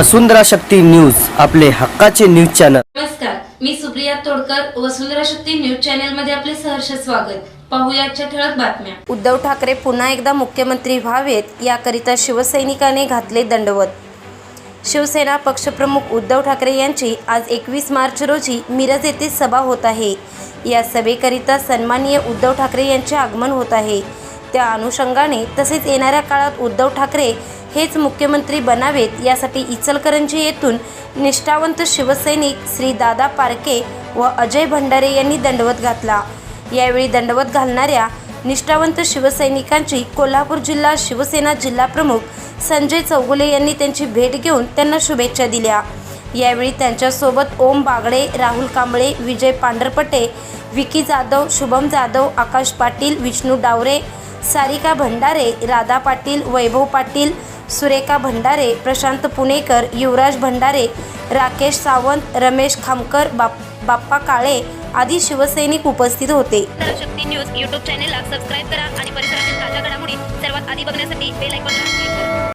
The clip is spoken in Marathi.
वसुंधरा शक्ती न्यूज आपले हक्काचे न्यूज चॅनल. नमस्कार मी सुप्रिया तोडकर वसुंधरा शक्ती न्यूज चॅनलमध्ये आपले सहर्ष स्वागत. पाहूया आजच्या ठळक बातम्या. उद्धव ठाकरे पुन्हा एकदा मुख्यमंत्री व्हावेत याकरिता शिवसैनिकाने घातले दंडवत. शिवसेना पक्षप्रमुख उद्धव ठाकरे यांची आज एकवीस मार्च रोजी मिरज येथे सभा होत आहे. या सभेकरिता सन्माननीय उद्धव ठाकरे यांचे आगमन होत आहे. त्या अनुषंगाने तसेच येणाऱ्या काळात उद्धव ठाकरे हेच मुख्यमंत्री बनावेत यासाठी इचलकरंजी येथून निष्ठावंत शिवसैनिक श्री दादा पारके व अजय भंडारे यांनी दंडवत घातला. यावेळी दंडवत घालणाऱ्या निष्ठावंत शिवसैनिकांची कोल्हापूर जिल्हा शिवसेना जिल्हाप्रमुख संजय चौगुले यांनी त्यांची भेट घेऊन त्यांना शुभेच्छा दिल्या. यावेळी त्यांच्यासोबत ओम बागडे राहुल कांबळे विजय पांढरपटे विकी जाधव शुभम जाधव आकाश पाटील विष्णू डावरे सारिका भंडारे राधा पाटील वैभव पाटील सुरेखा भंडारे प्रशांत पुणेकर युवराज भंडारे राकेश सावंत रमेश खामकर बाप बाप्पा काळे आदी शिवसैनिक उपस्थित होते. शक्ती न्यूज यूट्यूब चॅनेलला सबस्क्राईब करा आणि परिसरातील ताज्या घडामोडी सर्वात आधी बघण्यासाठी